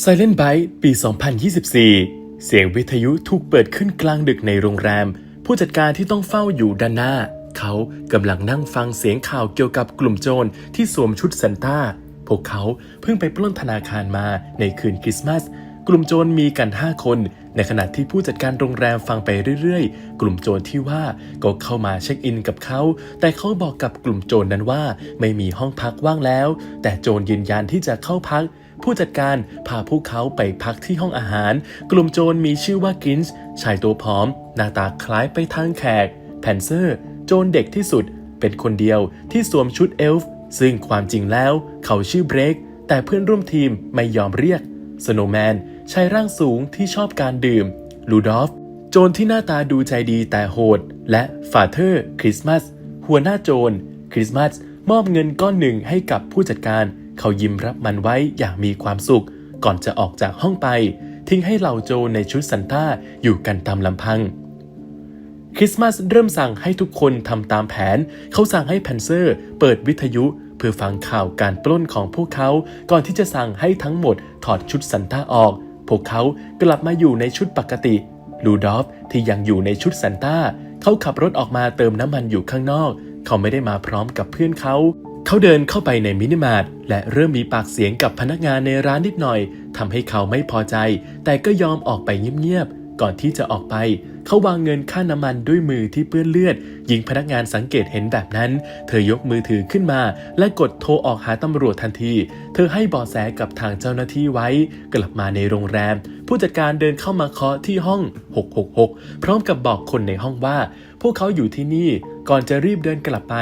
Silent Byte ปี 2024 เสียงวิทยุถูกเปิดขึ้นกลางดึกในโรงแรม ผู้จัดการที่ต้องเฝ้าอยู่ด้านหน้า เขากำลังนั่งฟังเสียงข่าวเกี่ยวกับกลุ่มโจรที่สวมชุดซันต้า พวกเขาเพิ่งไปปล้นธนาคารมาในคืนคริสต์มาส กลุ่มโจรมีกัน 5 คน ในขณะที่ผู้จัดการโรงแรมฟังไปเรื่อยๆ กลุ่มโจรที่ว่าก็เข้ามาเช็คอินกับเขา แต่เขาบอกกับกลุ่มโจรนั้นว่าไม่มีห้องพักว่างแล้ว แต่โจรยืนยันที่จะเข้าพัก ผู้จัดการพาพวกเขาไปพักที่ห้องอาหาร กลุ่มโจรมีชื่อว่ากินส์ชายตัวผอม หน้าตาคล้ายไปทางแขก แพนเซอร์ โจรเด็กที่สุด เป็นคนเดียวที่สวมชุดเอลฟ์ซึ่งความจริงแล้วเขาชื่อเบรกแต่เพื่อนร่วมทีมไม่ยอมเรียกสโนแมนชายร่างสูงที่ชอบการดื่มลูดอฟโจรที่หน้าตาดูใจดีแต่โหด และฟาเธอร์คริสต์มาสหัวหน้าโจรคริสต์มาสมอบเงินก้อนหนึ่งให้กับผู้จัดการ เขายิ้มรับมันไว้อย่างมีความสุข ก่อนจะออกจากห้องไป ทิ้งให้เหล่าโจในชุดซันต้าอยู่กันตามลำพัง คริสต์มาสเริ่มสั่งให้ทุกคนทำตามแผน เขาสั่งให้แพนเซอร์เปิดวิทยุเพื่อฟังข่าวการปล้นของพวกเขา ก่อนที่จะสั่งให้ทั้งหมดถอดชุดซันต้าออก พวกเขากลับมาอยู่ในชุดปกติลูดอฟที่ยังอยู่ในชุดซันต้า เขาขับรถออกมาเติมน้ำมันอยู่ข้างนอก เขาไม่ได้มาพร้อมกับเพื่อนเขา เขาเดินเข้าไปในมินิมาร์ทและเริ่มมีปากเสียงกับพนักงานในร้านนิดหน่อยทำให้เขาไม่พอใจ แต่ก็ยอมออกไปเงียบๆก่อนที่จะออกไป เขาวางเงินค่าน้ำมันด้วยมือที่เปื้อนเลือดหญิงพนักงานสังเกตเห็นแบบนั้น เธอยกมือถือขึ้นมา และกดโทรออกหาตำรวจทันที เธอให้เบาะแสกับทางเจ้าหน้าที่ไว้ กลับมาในโรงแรม ผู้จัดการเดินเข้ามาเคาะที่ห้อง 666 พร้อมกับบอกคนในห้องว่า พวกเขาอยู่ที่นี่ก่อนจะรีบเดินกลับไป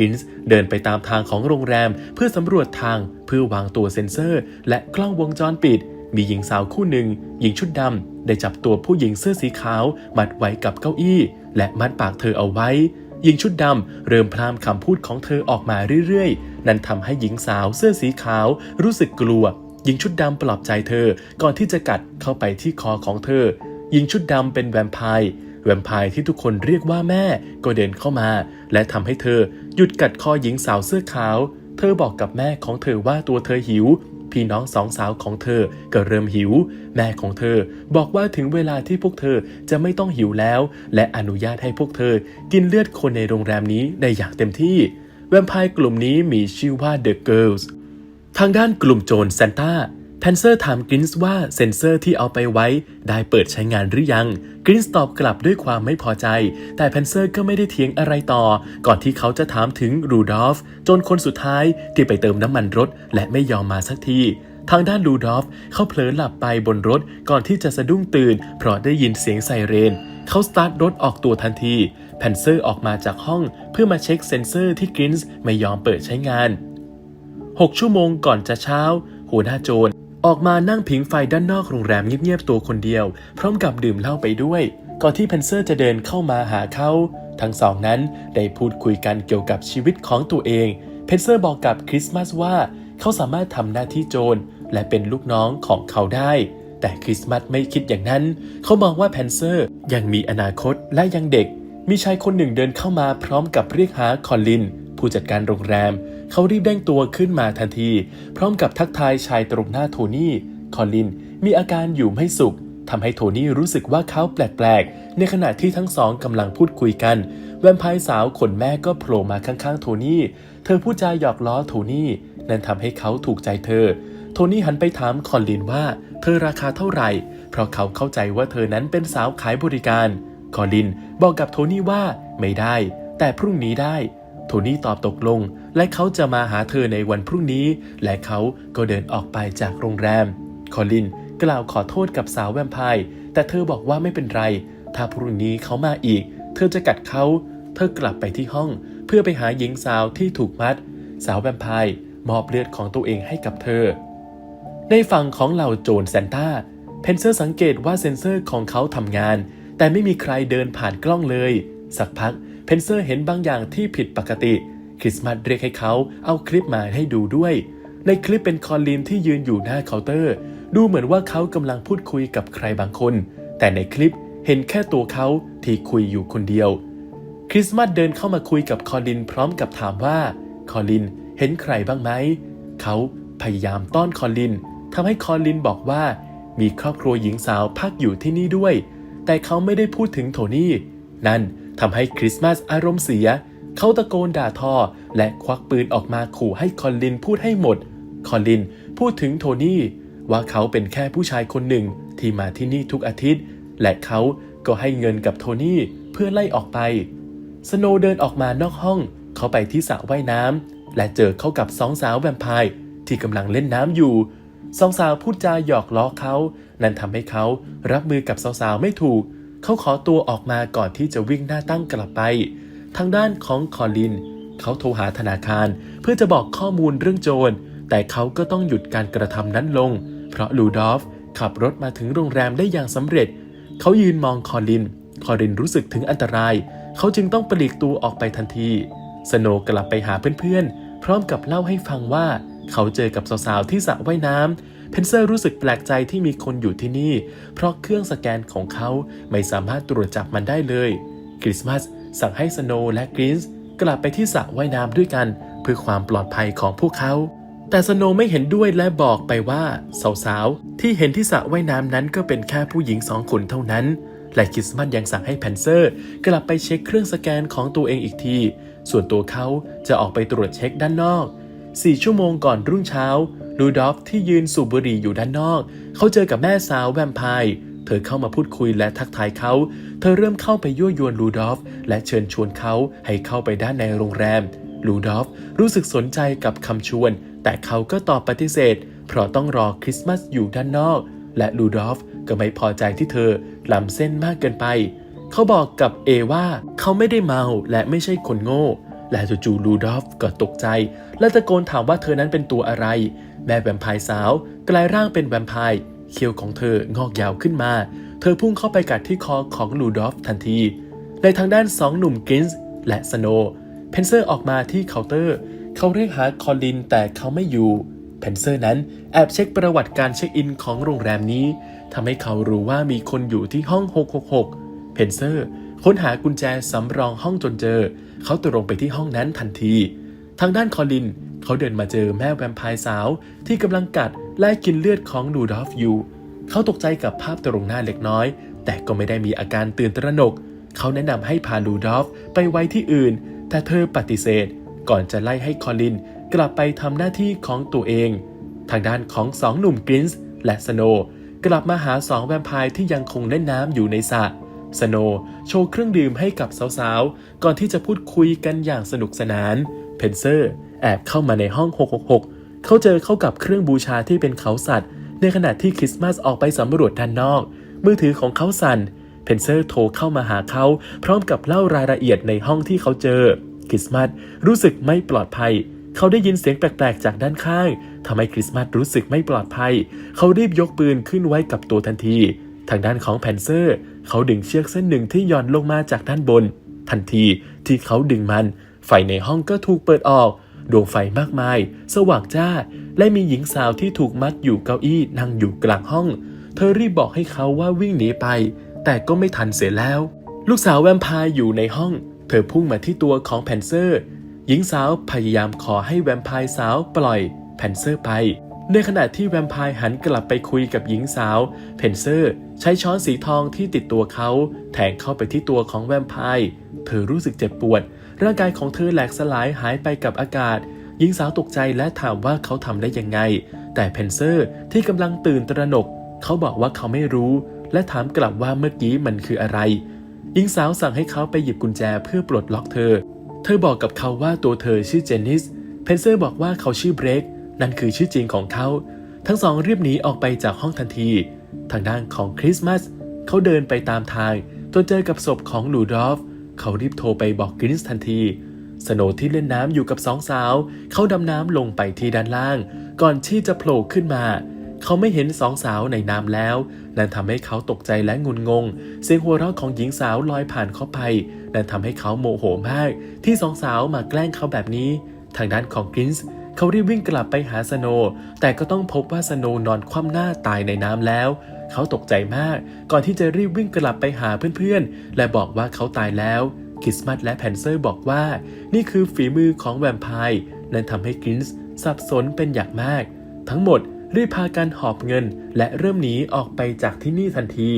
กินส์เดินไปตามทางของโรงแรม เพื่อสำรวจทางเพื่อวางตัวเซ็นเซอร์ และกล้องวงจรปิด มีหญิงสาวคู่หนึ่ง หญิงชุดดำได้จับตัวผู้หญิงเสื้อสีขาว มัดไว้กับเก้าอี้ และมัดปากเธอเอาไว้หญิงชุดดำเริ่มพรามคำพูดของเธอออกมาเรื่อยๆ นั่นทำให้หญิงสาวเสื้อสีขาวรู้สึกกลัว หญิงชุดดำปลอบใจเธอ ก่อนที่จะกัดเข้าไปที่คอของเธอ หญิงชุดดำเป็นแวมไพร์ แวมไพร์ที่ทุกคนเรียกว่าแม่ ก็เดินเข้ามา และทำให้เธอ หยุดกัดคอหญิงสาวเสื้อขาว เธอบอกกับแม่ของเธอว่าตัวเธอหิว พี่น้องสองสาวของเธอก็เริ่มหิว แม่ของเธอบอกว่าถึงเวลาที่พวกเธอจะไม่ต้องหิวแล้ว และอนุญาตให้พวกเธอกินเลือดคนในโรงแรมนี้ได้อย่างเต็มที่ แวมไพร์กลุ่มนี้มีชื่อว่า The Girls ทางด้านกลุ่มโจรซานต้า แพนเซอร์ถามกรินส์ว่าเซ็นเซอร์ที่เอาไปไว้ ได้เปิดใช้งานหรือยัง กรินส์ตอบกลับด้วยความไม่พอใจ แต่แพนเซอร์ก็ไม่ได้เถียงอะไรต่อ ก่อนที่เขาจะถามถึงรูดอฟจนคนสุดท้ายที่ไปเติมน้ำมันรถ และไม่ยอมมาสักทีทางด้านลูดอฟเขาเผลอหลับไปบนรถก่อนที่จะสะดุ้งตื่น เพราะได้ยินเสียงไซเรน เขาสตาร์ทรถออกตัวทันที แพนเซอร์ออกมาจากห้องเพื่อมาเช็คเซ็นเซอร์ที่กรินส์ไม่ยอมเปิดใช้งาน 6 ชั่วโมงก่อนจะเช้า หัวหน้าโจร ออกมานั่งผิงไฟด้านนอกโรงแรมเงียบๆตัวคนเดียว พร้อมกับดื่มเหล้าไปด้วย ก่อนที่เพนเซอร์จะเดินเข้ามาหาเขา ทั้งสองนั้นได้พูดคุยกันเกี่ยวกับชีวิตของตัวเอง เพนเซอร์บอกกับคริสต์มาสว่า เขาสามารถทำหน้าที่โจรและเป็นลูกน้องของเขาได้ แต่คริสต์มาสไม่คิดอย่างนั้น เขามองว่าแพนเซอร์ยังมีอนาคตและยังเด็ก มีชายคนหนึ่งเดินเข้ามาพร้อมกับเรียกหาคอลลิน ผู้จัดการโรงแรม เขารีบเด้งตัวขึ้นมาทันที พร้อมกับทักทายชายตรงหน้าโทนี่ คอลลินมีอาการอยู่ไม่สุขทำให้โทนี่รู้สึกว่าเขาแปลกๆ ในขณะที่ทั้งสองกำลังพูดคุยกัน แวมไพร์สาวขนแม่ก็โผล่มาข้างๆ โทนี่ เธอพูดจาหยอกล้อโทนี่ นั่นทำให้เขาถูกใจเธอ โทนี่หันไปถามคอลลินว่า เธอราคาเท่าไหร่ เพราะเขาเข้าใจว่าเธอนั้นเป็นสาวขายบริการ คอลินบอกกับโทนี่ว่าไม่ได้ แต่พรุ่งนี้ได้ โทนี่ตอบตกลง และเขาจะมาหาเธอในวันพรุ่งนี้ และเขาก็เดินออกไปจากโรงแรม คอลลินกล่าวขอโทษกับสาวแวมไพร์แต่เธอบอกว่าไม่เป็นไร ถ้าพรุ่งนี้เขามาอีก เธอจะกัดเขา เธอกลับไปที่ห้อง เพื่อไปหาหญิงสาวที่ถูกมัด สาวแวมไพร์มอบเลือดของตัวเองให้กับเธอ ในฝั่งของเหล่าโจรแซนต้า เพนเซอร์สังเกตว่าเซ็นเซอร์ของเขาทำงาน แต่ไม่มีใครเดินผ่านกล้องเลย สักพักเพนเซอร์เห็นบางอย่างที่ผิดปกติ คริสมาสเรียกให้เขาเอาคลิปมาให้ดูด้วย ในคลิปเป็นคอลลินที่ยืนอยู่หน้าเคาน์เตอร์ ดูเหมือนว่าเขากำลังพูดคุยกับใครบางคน แต่ในคลิปเห็นแค่ตัวเขาที่คุยอยู่คนเดียว คริสมาสเดินเข้ามาคุยกับคอลินพร้อมกับถามว่า คอลินเห็นใครบ้างไหม เขาพยายามต้อนคอลินทำให้คอลินบอกว่ามีครอบครัวหญิงสาวพักอยู่ที่นี่ด้วย แต่เขาไม่ได้พูดถึงโทนี่ นั่น ทำให้คริสต์มาสอารมณ์เสีย เขาตะโกนด่าทอ และควักปืนออกมาขู่ให้คอนลินพูดให้หมด คอนลินพูดถึงโทนี่ว่าเขาเป็นแค่ผู้ชายคนหนึ่งที่มาที่นี่ทุกอาทิตย์ และเขาก็ให้เงินกับโทนี่เพื่อไล่ออกไป สโนเดินออกมานอกห้อง เขาไปที่สระว่ายน้ำและเจอเข้ากับสองสาวแวมไพร์ที่กำลังเล่นน้ำอยู่สองสาวพูดจาหยอกล้อเขา นั่นทำให้เขารับมือกับสาวๆไม่ถูก เขาขอตัวออกมาก่อนที่จะวิ่งหน้าตั้งกลับไป ทางด้านของคอลิน เขาโทรหาธนาคาร เพื่อจะบอกข้อมูลเรื่องโจร แต่เขาก็ต้องหยุดการกระทำนั้นลง เพราะลูดอฟขับรถมาถึงโรงแรมได้อย่างสำเร็จ เขายืนมองคอลิน คอลินรู้สึกถึงอันตราย เขาจึงต้องปลีกตัวออกไปทันที สโนกลับไปหาเพื่อนๆ พร้อมกับเล่าให้ฟังว่า เขาเจอกับสาวๆที่สระว่ายน้ำ เพนเซอร์รู้สึกแปลกใจที่มีคนอยู่ที่นี่ เพราะเครื่องสแกนของเขาไม่สามารถตรวจจับมันได้เลย คริสต์มาสสั่งให้สโนว์และกรีนส์กลับไปที่สระว่ายน้ำด้วยกัน เพื่อความปลอดภัยของพวกเขา แต่สโนว์ไม่เห็นด้วยและบอกไปว่าสาวๆ ที่เห็นที่สระว่ายน้ำนั้นก็เป็นแค่ผู้หญิงสองคนเท่านั้น และคริสต์มาสยังสั่งให้แพนเซอร์ กลับไปเช็คเครื่องสแกนของตัวเองอีกที ส่วนตัวเขาจะออกไปตรวจเช็คด้านนอก 4 ชั่วโมงก่อนรุ่งเช้า ลูดอฟที่ยืนสูบบุหรี่อยู่ด้านนอก เขาเจอกับแม่สาวแวมไพร์เธอเข้ามาพูดคุยและทักทายเขา เธอเริ่มเข้าไปยั่วยวนลูดอฟและเชิญชวนเขาให้เข้าไปด้านในโรงแรมลูดอฟรู้สึกสนใจกับคำชวน แต่เขาก็ตอบปฏิเสธ เพราะต้องรอคริสต์มาสอยู่ด้านนอก และลูดอฟก็ไม่พอใจที่เธอล้ำเส้นมากเกินไป เขาบอกกับเอว่าเขาไม่ได้เมาและไม่ใช่คนโง่ และจู่ๆลูดอฟก็ตกใจ และตะโกนถามว่าเธอนั้นเป็นตัวอะไร แม่แวมไพร์สาว กลายร่างเป็นแวมไพร์เขี้ยวของเธองอกยาวขึ้นมา เธอพุ่งเข้าไปกัดที่คอของลูดอฟทันที ในทางด้านสองหนุ่มกรินส์และสโนว์เพนเซอร์ออกมาที่เคาน์เตอร์ เขาเรียกหาคอลินแต่เขาไม่อยู่เพนเซอร์นั้นแอบเช็คประวัติการเช็คอินของโรงแรมนี้ทำให้เขารู้ว่ามีคนอยู่ที่ห้อง 666 เพนเซอร์ค้นหากุญแจสำรองห้องจนเจอ เขาตรงไปที่ห้องนั้นทันที ทางด้านคอลิน เขาเดินมาเจอแม่แวมไพร์สาวที่กำลังกัดและกินเลือดของลูดอฟอยู่ เขาตกใจกับภาพตรงหน้าเล็กน้อย แต่ก็ไม่ได้มีอาการตื่นตระหนก เขาแนะนำให้พาลูดอฟไปไว้ที่อื่น แต่เธอปฏิเสธ ก่อนจะไล่ให้คอลินกลับไปทำหน้าที่ของตัวเอง ทางด้านของสองหนุ่มกรินส์และสโนกลับมาหาสองแวมไพร์ที่ยังคงเล่นน้ำอยู่ในสระสโนโชว์เครื่องดื่มให้กับสาวๆ ก่อนที่จะพูดคุยกันอย่างสนุกสนาน เพนเซอร์ แอบเข้ามาในห้อง 666 เขาเจอเข้ากับเครื่องบูชาที่เป็นเขาสัตว์ ในขณะที่คริสต์มาสออกไปสำรวจด้านนอก มือถือของเขาสั่น เพนเซอร์โทรเข้ามาหาเขา พร้อมกับเล่ารายละเอียดในห้องที่เขาเจอ คริสต์มาสรู้สึกไม่ปลอดภัย เขาได้ยินเสียงแปลกๆ จากด้านข้างทำให้คริสต์มาสรู้สึกไม่ปลอดภัย เขารีบยกปืนขึ้นไว้กับตัวทันที ทางด้านของแพนเซอร์ เขาดึงเชือกเส้นหนึ่งที่หย่อนลงมาจากด้านบน ทันทีที่เขาดึงมัน ไฟในห้องก็ถูกเปิดออก ดวงไฟมากมาย สว่างจ้า และมีหญิงสาวที่ถูกมัดอยู่เก้าอี้นั่งอยู่กลางห้อง เธอรีบบอกให้เขาว่าวิ่งหนีไป แต่ก็ไม่ทันเสียแล้ว ลูกสาวแวมไพร์อยู่ในห้อง เธอพุ่งมาที่ตัวของแพนเซอร์ หญิงสาวพยายามขอให้แวมไพร์สาวปล่อยแพนเซอร์ไป ในขณะที่แวมไพร์หันกลับไปคุยกับหญิงสาว เพนเซอร์ใช้ช้อนสีทองที่ติดตัวเขา แทงเข้าไปที่ตัวของแวมไพร์ เธอรู้สึกเจ็บปวด ร่างกายของเธอแหลกสลายหายไปกับอากาศ หญิงสาวตกใจและถามว่าเขาทำได้ยังไง แต่เพนเซอร์ที่กำลังตื่นตระหนก เขาบอกว่าเขาไม่รู้ และถามกลับว่าเมื่อกี้มันคืออะไร หญิงสาวสั่งให้เขาไปหยิบกุญแจเพื่อปลดล็อกเธอ เธอบอกกับเขาว่าตัวเธอชื่อเจนนิส เพนเซอร์บอกว่าเขาชื่อเบรก นั่นคือชื่อจริงของเขา ทั้งสองรีบหนีออกไปจากห้องทันที ทางด้านของคริสต์มาสเขาเดินไปตามทางจนเจอกับศพของลูดอฟ เขารีบโทรไปบอกกรินส์ทันที สโนที่เล่นน้ำอยู่กับสองสาว เขาดำน้ำลงไปที่ด้านล่าง ก่อนที่จะโผล่ขึ้นมา เขาไม่เห็นสองสาวในน้ำแล้ว นั่นทำให้เขาตกใจและงุนงง เสียงหัวเราะของหญิงสาวลอยผ่านเข้าไป นั่นทำให้เขาโมโหมาก ที่สองสาวมาแกล้งเขาแบบนี้ ทางด้านของกรินส์เขารีบวิ่งกลับไปหาสโน แต่ก็ต้องพบว่าสโนนอนคว่ำหน้าตายในน้ำแล้ว เขาตกใจมาก ก่อนที่จะรีบวิ่งกลับไปหาเพื่อนๆ และบอกว่าเขาตายแล้วคริสมาสและแพนเซอร์บอกว่า นี่คือฝีมือของแวมไพร์นั่นทำให้กรินส์สับสนเป็นอย่างมาก ทั้งหมดรีบพากันหอบเงิน และเริ่มหนีออกไปจากที่นี่ทันที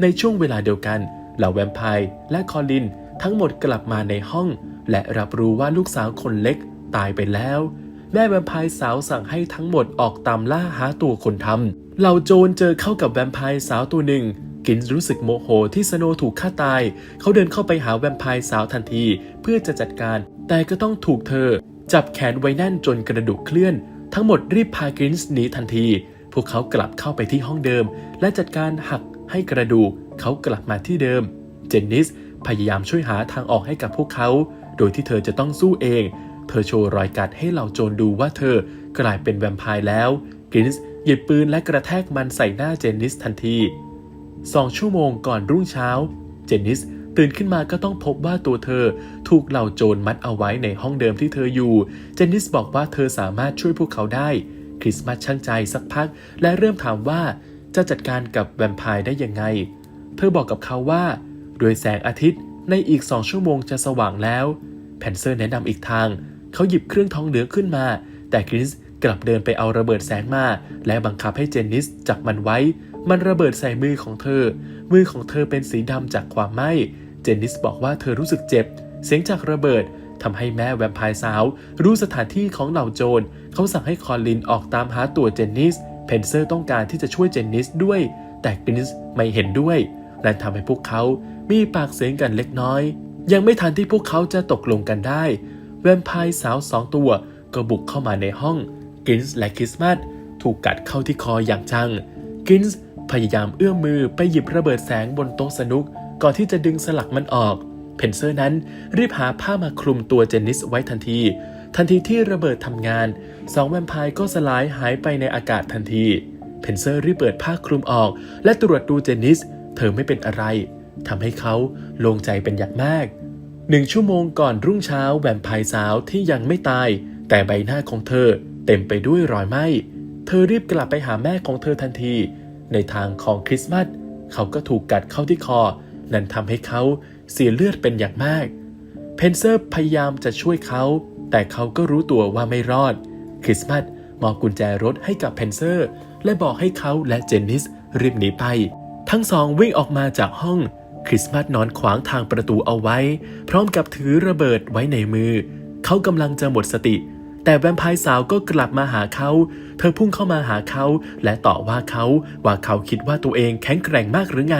ในช่วงเวลาเดียวกันเหล่าแวมไพร์และคอลิน ทั้งหมดกลับมาในห้อง และรับรู้ว่าลูกสาวคนเล็กตายไปแล้ว แม่แวมไพร์สาวสั่งให้ทั้งหมดออกตามล่าหาตัวคนทำ เหล่าโจรเจอเข้ากับแวมไพร์สาวตัวหนึ่ง กินรู้สึกโมโหที่สโนถูกฆ่าตาย เขาเดินเข้าไปหาแวมไพร์สาวทันทีเพื่อจะจัดการ แต่ก็ต้องถูกเธอ จับแขนไว้แน่นจนกระดูกเคลื่อน ทั้งหมดรีบพากรินส์หนีทันที พวกเขากลับเข้าไปที่ห้องเดิม และจัดการหักให้กระดูกเขากลับมาที่เดิม เจนนิสพยายามช่วยหาทางออกให้กับพวกเขา โดยที่เธอจะต้องสู้เอง เธอโชว์รอยกัดให้เหล่าโจรดูว่าเธอกลายเป็นแวมไพร์แล้วกรินส์ หยิบปืนและกระแทกมันใส่หน้าเจนนิสทันทีสองชั่วโมงก่อนรุ่งเช้า เจนนิสตื่นขึ้นมาก็ต้องพบว่าตัวเธอถูกเหล่าโจรมัดเอาไว้ในห้องเดิมที่เธออยู่ เจนนิสบอกว่าเธอสามารถช่วยพวกเขาได้ คริสต์มาสช่างใจสักพัก และเริ่มถามว่าจะจัดการกับแวมไพร์ได้ยังไง เธอบอกกับเขาว่า โดยแสงอาทิตย์ในอีกสองชั่วโมงจะสว่างแล้ว แพนเซอร์แนะนำอีกทาง เขาหยิบเครื่องทองเหลืองขึ้นมา แต่คริส กลับเดินไปเอาระเบิดแสงมา และบังคับให้เจนนิสจับมันไว้ มันระเบิดใส่มือของเธอ มือของเธอเป็นสีดำจากความไหม้ เจนนิสบอกว่าเธอรู้สึกเจ็บ เสียงจากระเบิดทำให้แม่แวมไพร์สาว รู้สถานที่ของเหล่าโจร เขาสั่งให้คอลินออกตามหาตัวเจนนิส เพนเซอร์ต้องการที่จะช่วยเจนนิสด้วย แต่กรินส์ไม่เห็นด้วยนั่นทำให้พวกเขามีปากเสียงกันเล็กน้อย ยังไม่ทันที่พวกเขาจะตกลงกันได้ แวมไพร์สาวสองตัวก็บุกเข้ามาในห้อง กินส์และคริสต์มาสถูกกัดเข้าที่คออย่างจัง กินส์พยายามเอื้อมมือไปหยิบระเบิดแสงบนโต๊ะสนุก ก่อนที่จะดึงสลักมันออก เพนเซอร์นั้นรีบหาผ้ามาคลุมตัวเจนนิสไว้ทันที ทันทีที่ระเบิดทำงานสองแวมไพร์ก็สลายหายไปในอากาศทันที เพนเซอร์รีบเปิดผ้าคลุมออก และตรวจดูเจนนิส เธอไม่เป็นอะไรทำให้เขาโล่งใจเป็นอย่างมากหนึ่งชั่วโมงก่อนรุ่งเช้าแวมไพร์สาวที่ยังไม่ตาย แต่ใบหน้าของเธอ เต็มไปด้วยรอยไหม้ เธอรีบกลับไปหาแม่ของเธอทันที ในทางของคริสต์มาสเขาก็ถูกกัดเข้าที่คอ นั่นทำให้เขาเสียเลือดเป็นอย่างมาก เพนเซอร์พยายามจะช่วยเขา แต่เขาก็รู้ตัวว่าไม่รอด คริสต์มาสมอบกุญแจรถให้กับเพนเซอร์ และบอกให้เขาและเจนนิสรีบหนีไป ทั้งสองวิ่งออกมาจากห้อง คริสต์มาสนอนขวางทางประตูเอาไว้ พร้อมกับถือระเบิดไว้ในมือ เขากำลังจะหมดสติ แต่แวมไพร์สาวก็กลับมาหาเขา เธอพุ่งเข้ามาหาเขา และต่อว่าเขาว่าเขาคิดว่าตัวเองแข็งแกร่งมากหรือไง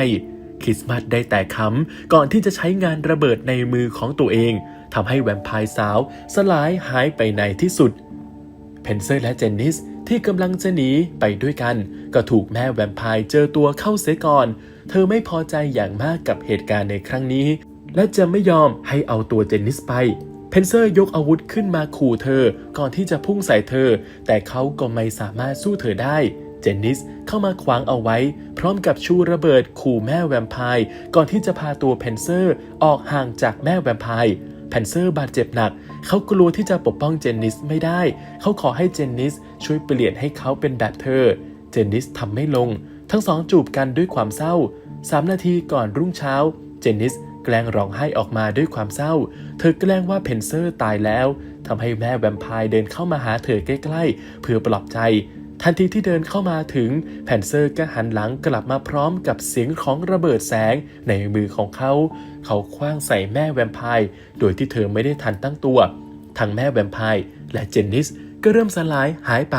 คริสต์มาสได้แต่คำก่อนที่จะใช้งานระเบิดในมือของตัวเองทำให้แวมไพร์สาวสลายหายไปในที่สุด เพนเซอร์และเจนนิสที่กำลังจะหนีไปด้วยกัน ก็ถูกแม่แวมไพร์เจอตัวเข้าเสียก่อน เธอไม่พอใจอย่างมากกับเหตุการณ์ในครั้งนี้ และจะไม่ยอมให้เอาตัวเจนนิสไป เพนเซอร์ยกอาวุธขึ้นมาขู่เธอก่อนที่จะพุ่งใส่เธอ แต่เขาก็ไม่สามารถสู้เธอได้ เจนนิสเข้ามาขวางเอาไว้ พร้อมกับชูระเบิดขู่แม่แวมไพร์ก่อนที่จะพาตัวเพนเซอร์ออกห่างจากแม่แวมไพร์แพนเซอร์บาดเจ็บหนัก เขากลัวที่จะปกป้องเจนนิสไม่ได้ เขาขอให้เจนนิสช่วยเปลี่ยนให้เขาเป็นแบบเธอ เจนนิสทำไม่ลง ทั้งสองจูบกันด้วยความเศร้าสามนาทีก่อนรุ่งเช้า เจนนิส แกล้งร้องไห้ออกมาด้วยความเศร้า เธอแกล้งว่าเพนเซอร์ตายแล้วทำให้แม่แวมไพร์เดินเข้ามาหาเธอใกล้ๆ เพื่อปลอบใจ ทันทีที่เดินเข้ามาถึงแพนเซอร์ก็หันหลังกลับมาพร้อมกับเสียงของระเบิดแสงในมือของเขา เขาคว้างใส่แม่แวมไพร์โดยที่เธอไม่ได้ทันตั้งตัว ทั้งแม่แวมไพร์และเจนนิสก็เริ่มสลายหายไป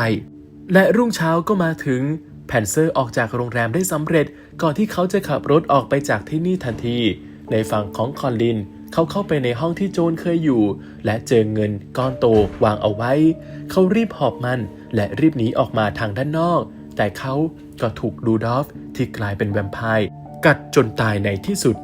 และรุ่งเช้าก็มาถึงแพนเซอร์ออกจากโรงแรมได้สำเร็จก่อนที่เขาจะขับรถออกไปจากที่นี่ทันที ในฝั่งของคอนลิน เขาเข้าไปในห้องที่โจนเคยอยู่ และเจอเงินก้อนโตวางเอาไว้ เขารีบหอบมันและรีบหนีออกมาทางด้านนอก แต่เขาก็ถูกลูดอฟที่กลายเป็นแวมไพร์กัดจนตายในที่สุด